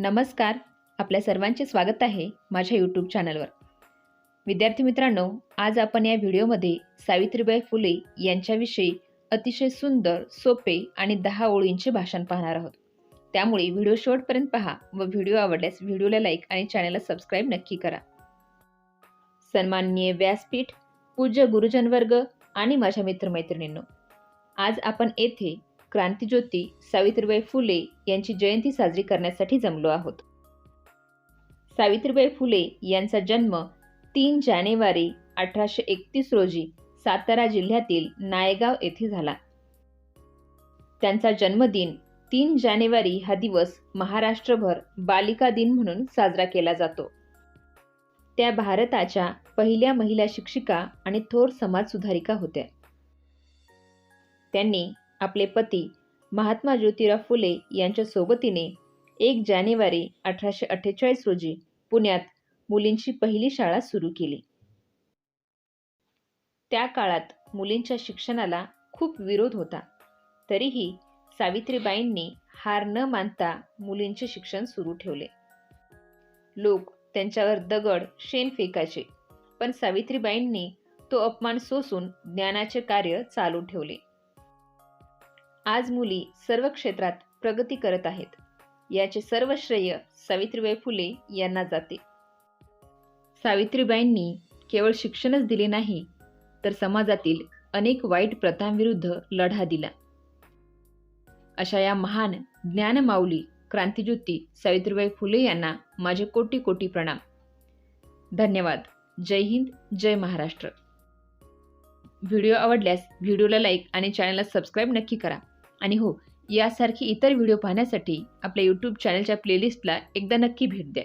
नमस्कार. आपल्या सर्वांचे स्वागत आहे माझ्या यूट्यूब चॅनलवर विद्यार्थी मित्रांनो आज आपण या व्हिडिओमध्ये सावित्रीबाई फुले यांच्याविषयी अतिशय सुंदर सोपे आणि दहा ओळींचे भाषण पाहणार आहोत. त्यामुळे व्हिडिओ शेवटपर्यंत पहा व व्हिडिओ आवडल्यास व्हिडिओला लाईक आणि चॅनलला सबस्क्राईब नक्की करा. सन्माननीय व्यासपीठ पूज्य गुरुजनवर्ग आणि माझ्या मित्रमैत्रिणींनो आज आपण येथे क्रांतिज्योती सावित्रीबाई फुले यांची जयंती साजरी करण्यासाठी जमलो आहोत. सावित्रीबाई फुले यांचा जन्म तीन जानेवारी अठराशे एकतीस रोजी सातारा जिल्ह्यातील नायगाव येथे झाला. त्यांचा जन्मदिन तीन जानेवारी हा दिवस महाराष्ट्रभर बालिका दिन म्हणून साजरा केला जातो. त्या भारताच्या पहिल्या महिला शिक्षिका आणि थोर समाज सुधारिका होत्या. त्यांनी आपले पती महात्मा ज्योतिराव फुले यांच्या सोबतीने एक जानेवारी अठराशे अठ्ठेचाळीस रोजी पुण्यात मुलींची पहिली शाळा सुरू केली. त्या काळात मुलींच्या शिक्षणाला खूप विरोध होता. तरीही सावित्रीबाईंनी हार न मानता मुलींचे शिक्षण सुरू ठेवले. लोक त्यांच्यावर दगड शेण फेकायचे पण सावित्रीबाईंनी तो अपमान सोसून ज्ञानाचे कार्य चालू ठेवले. आज मुली सर्व क्षेत्रात प्रगती करत आहेत. याचे सर्व श्रेय सावित्रीबाई फुले यांना जाते. सावित्रीबाईंनी केवळ शिक्षणच दिले नाही तर समाजातील अनेक वाईट प्रथांविरुद्ध लढा दिला. अशा या महान ज्ञानमाऊली क्रांतिज्योती सावित्रीबाई फुले यांना माझे कोटी कोटी प्रणाम. धन्यवाद. जय हिंद जय महाराष्ट्र. व्हिडिओ आवडल्यास व्हिडिओला लाईक आणि चॅनलला सबस्क्राईब नक्की करा. आणि हो यासारखी इतर व्हिडिओ पाहण्यासाठी आपल्या यूट्यूब चॅनलच्या प्लेलिस्टला एकदा नक्की भेट द्या.